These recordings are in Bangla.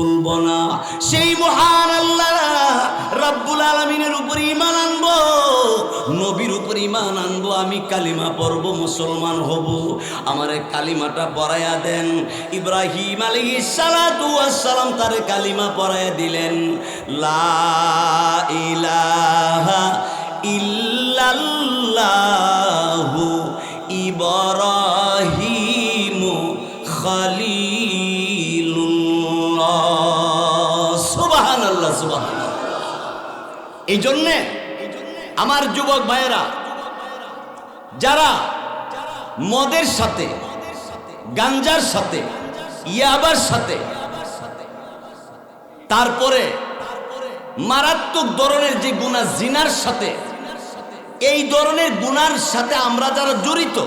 বলব না। সেই মহান আল্লাহ রাব্বুল আলমিনের উপর ইমান আনব, নবীর উপর ইমান আনব, আমি কালিমা পড়ব, মুসলমান হব। আমার কালিমাটা পড়াইয়া দেন। ইব্রাহিম আলী সালাতু সালাম তার কালিমা পড়াইয়া দিলেন, লা ইলাহা ইল্লাল্লাহু। এই জন্যে আমার যুবক ভাইয়েরা, যারা মদের সাথে, গাঞ্জার সাথে, ইয়াবার সাথে, তারপরে মারাত্মক ধরনের যে গুণা জিনার সাথে, এই ধরনের গুনার সাথে আমরা যারা জড়িত,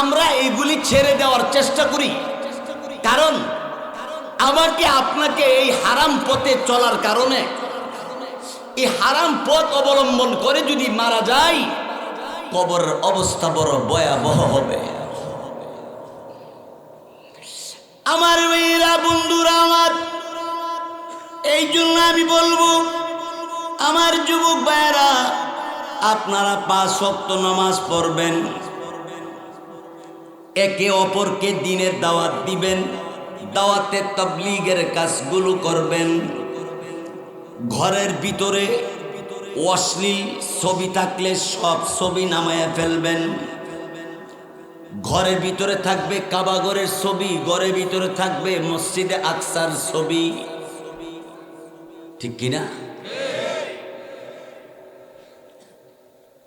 আমরা এগুলি ছেড়ে দেওয়ার চেষ্টা করি। কারণ আমাকে আপনাকে এই হারাম পথে চলার কারণে এই হারাম পথ অবলম্বন করে যদি মারা যায় কবর অবস্থা বড় ভয়াবহ হবে। আমার মেয়েরা, বন্ধুরা আমার, এই জন্য আমি বলব, আমার যুবক ভাইয়েরা, আপনারা পাঁচ সপ্ত নামাজ পড়বেন। একে অপরকে দিনের দাওয়াত দিবেন দাওয়াতের তবলিগের কাজগুলো করবেন। ঘরের ভিতরে অশ্লীল ছবি থাকলে সব ছবি নামায়া ফেলবেন। ঘরের ভিতরে থাকবে কাবাগরের ছবি, ঘরের ভিতরে থাকবে মসজিদে আকসার ছবি। ঠিক কিনা?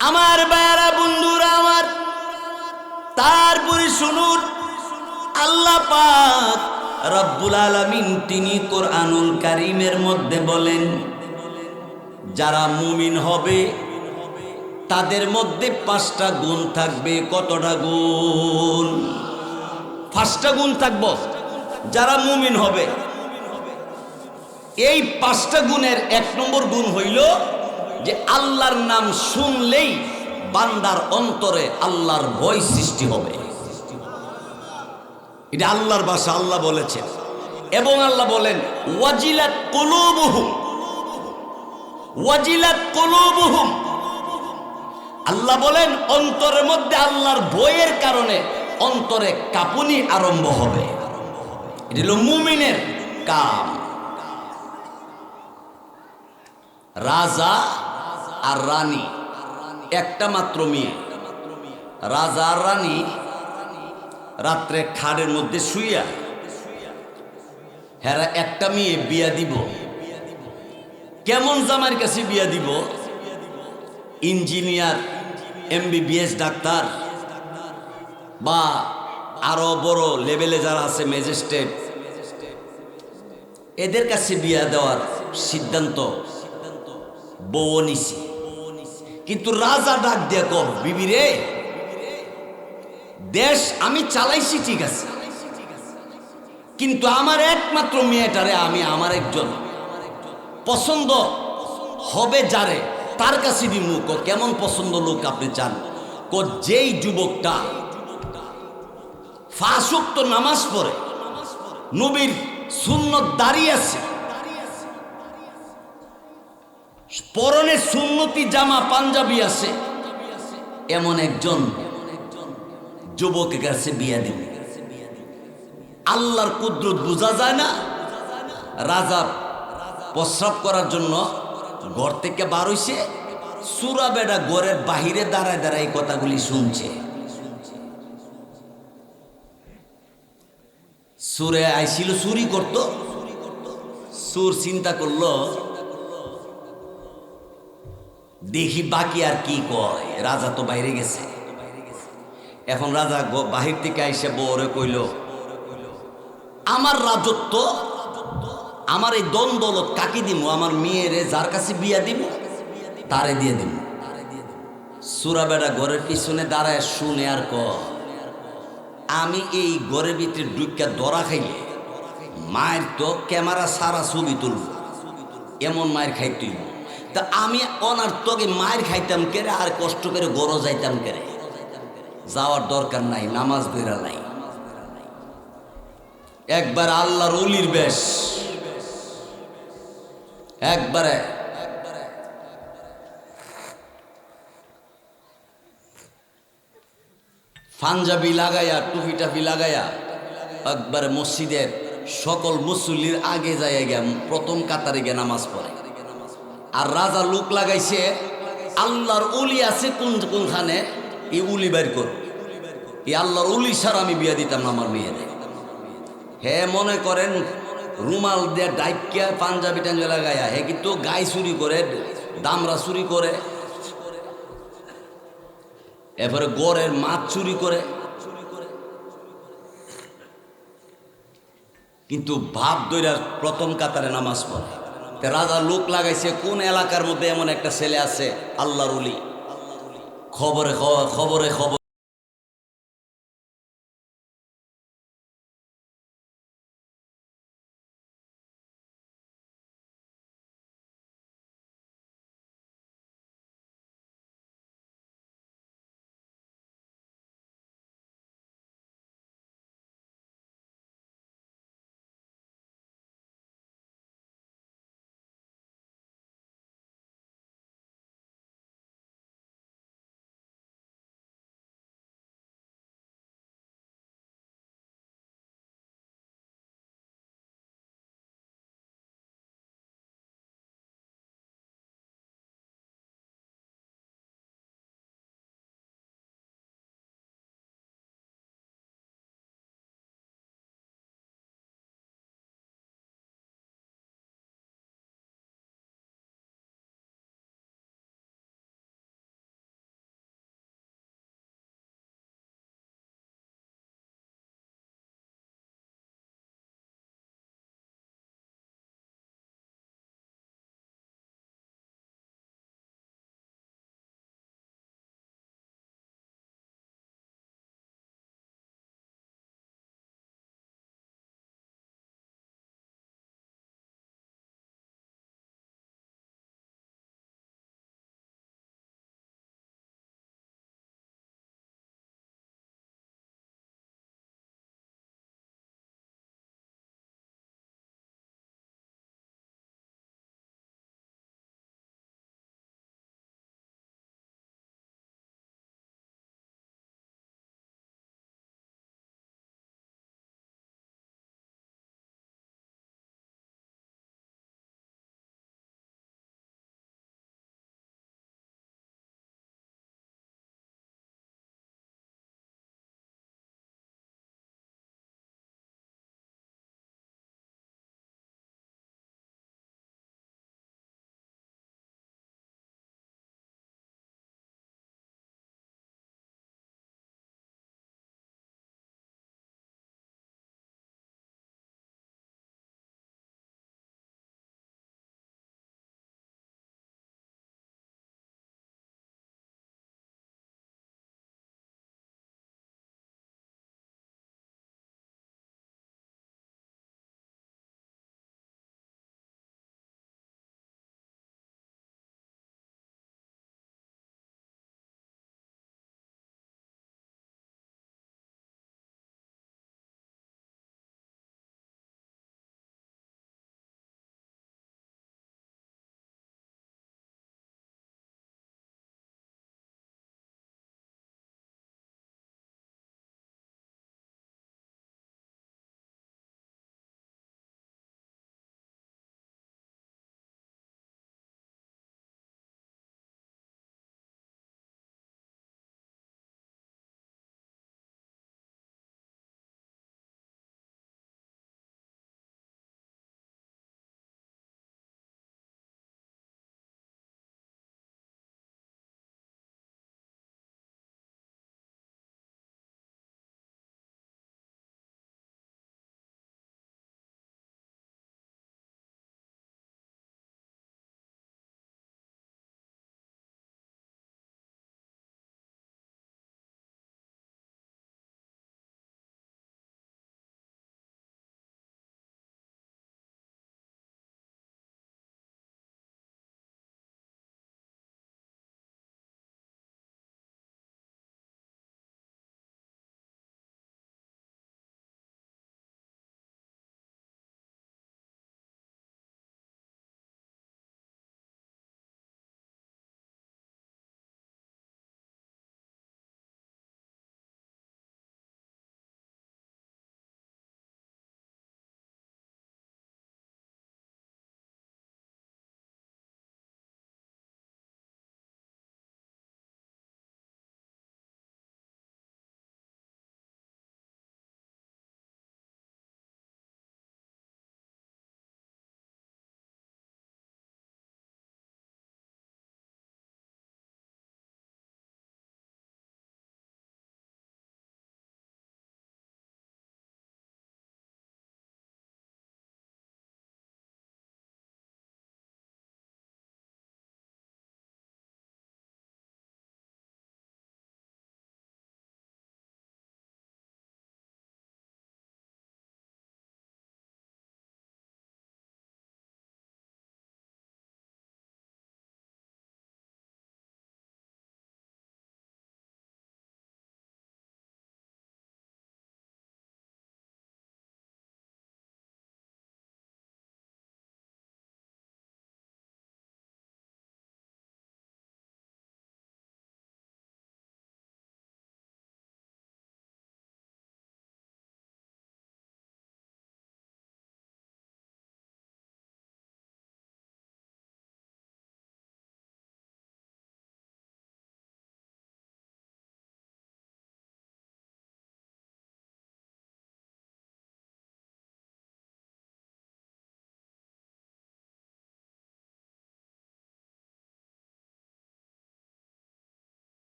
আমার বায়ারা বন্ধুরা আমার, তারপরে শুনুন, আল্লাহ পাক রব্বুল আলামিন তিনি কোরআনুল কারিমের মধ্যে বলেন, যারা মুমিন হবে, তাদের মধ্যে পাঁচটা গুণ থাকবে। কতটা গুণ? পাঁচটা গুণ থাকব। যারা মুমিন হবে, এই পাঁচটা গুণের এক নম্বর গুণ হইল যে আল্লাহর নাম শুনলেই বান্দার অন্তরে আল্লাহর ভয় সৃষ্টি হবে। এটা আল্লাহর বাসা আল্লাহ বলেছেন। এবং আল্লাহ বলেন, ওয়াজিলাত কলুবহুম। ওয়াজিলাত কলুবহুম। আল্লাহ বলেন, অন্তরের মধ্যে আল্লাহর বইয়ের কারণে অন্তরে কাপুনি আরম্ভ হবে। এটা হলো মুমিনের কাম। রাজা আর রানী, একটা মাত্র মেয়ে। রাজা আর রানী রাত্রে খাড়ের মধ্যে শুইয়া হেরা একটা মেয়ে বিয়া দিব। কেমন জামার কাছে বিয়া দিব? ইঞ্জিনিয়ার, এমবিবিএস ডাক্তার বা আরও বড় লেভেলে যারা আছে ম্যাজিস্ট্রেট, এদের কাছে বিয়া দেওয়ার সিদ্ধান্ত বউ নিছি। কিন্তু রাজা ডাক দিয়ে কম বিবি রে দেশ আমি চালাইছি ঠিক আছে। কিন্তু আমার একমাত্র মেয়েটারে আমি, আমার একজন পছন্দ হবে যারে, তার কাছে দি মুখ কেমন পছন্দ লোক আপনি চান? কো, যেই যুবকটা ফাঁসুক্ত নামাজ পড়ে, নবীর সুন্নত দাঁড়িয়ে আছে, পরনে সুন্নতি জামা পাঞ্জাবি আছে, এমন একজন যুবকের কাছে বিয়া দিন আল্লাহর কুদরত বোঝা যায় না। রাজা প্রস্রাব করার জন্য ঘর থেকে বার হইছে। সুরা বেড়া ঘরের বাহিরে দাঁড়ায় দাঁড়ায় কথাগুলি শুনছে। সুরে আইছিল, চুরি করত। সুর চিন্তা করল, দেখি বাকি আর কি কয়। রাজা তো বাইরে গেছে। এখন রাজা বাহির থেকে আইসে বউরে কইল, আমার রাজত্ব, আমার এই দন দৌলত কাকে দিব আমার মেয়েরে যার কাছে বিয়া দিব তারে দিয়ে দিব সুরা বেটা ঘরের পিছনে দাঁড়ায় শুনে আর ক আমি এই ঘরের ভিতরে ডুইকা দরা খাইলে মায়ের তো ক্যামেরা সারা ছবি তুলব, এমন মায়ের হইব। তা আমি অনার তোকে মায়ের খাইতাম কেরে, আর কষ্ট করে গরো যাইতাম কেরে? যাওয়ার দরকার নাই, নামাজ বেরা নাই। একবার আল্লাহর অলির বেশ। একবারে। পাঞ্জাবি লাগাইয়া টুপি টাপি লাগাইয়া, একবারে মসজিদের সকল মুসল্লির আগে যায় গিয়া প্রথম কাতারে গিয়ে নামাজ পড়ে। আর রাজা লোক লাগাইছে, আল্লাহর উলি আছে কোন কোনখানে? এই উলি বাইর কর। এই আল্লাহর উলি ছাড়া আমি বিয়া দিতাম না আমার মেয়েদের হে মনে করেন, রুমাল দিয়ে ডাইকিয়া পাঞ্জাবি টাঞ্জাবি লাগাইয়া, হে কিন্তু গাই চুরি করে, দামরা চুরি করে। এরপরে গড়ের মাছ চুরি করে। কিন্তু ভাব দইরা প্রথম কাতারে নামাজ পড়ে। রাজা লোক লাগাইছে, কোন এলাকার মধ্যে এমন একটা ছেলে আছে, আল্লাহর উলি। খবরে খবরে খবর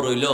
রইল।